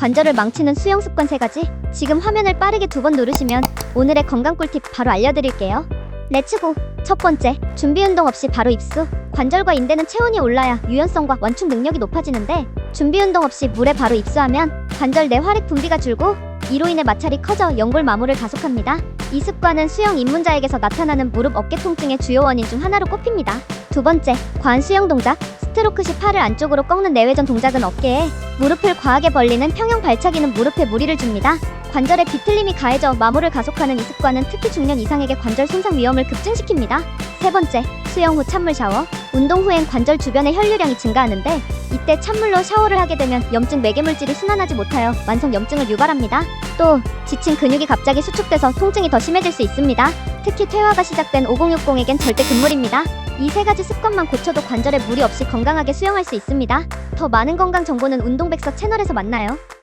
관절을 망치는 수영 습관 세가지 지금 화면을 빠르게 두 번 누르시면 오늘의 건강 꿀팁 바로 알려드릴게요. 렛츠고! 첫 번째, 준비 운동 없이 바로 입수. 관절과 인대는 체온이 올라야 유연성과 완충 능력이 높아지는데 준비 운동 없이 물에 바로 입수하면 관절 내 활액 분비가 줄고 이로 인해 마찰이 커져 연골 마모를 가속합니다. 이 습관은 수영 입문자에게서 나타나는 무릎 어깨 통증의 주요 원인 중 하나로 꼽힙니다. 두 번째, 과한 수영 동작. 스트로크 시 팔을 안쪽으로 꺾는 내외전 동작은 어깨에 무릎을 과하게 벌리는 평형 발차기는 무릎에 무리를 줍니다. 관절의 비틀림이 가해져 마모를 가속하는 이 습관은 특히 중년 이상에게 관절 손상 위험을 급증시킵니다. 세 번째, 수영 후 찬물 샤워. 운동 후엔 관절 주변의 혈류량이 증가하는데 이때 찬물로 샤워를 하게 되면 염증 매개물질이 순환하지 못하여 만성 염증을 유발합니다. 또 지친 근육이 갑자기 수축돼서 통증이 더 심해질 수 있습니다. 특히 퇴화가 시작된 5060에겐 절대 금물입니다. 이 세 가지 습관만 고쳐도 관절에 무리 없이 건강하게 수영할 수 있습니다. 더 많은 건강 정보는 운동백서 채널에서 만나요.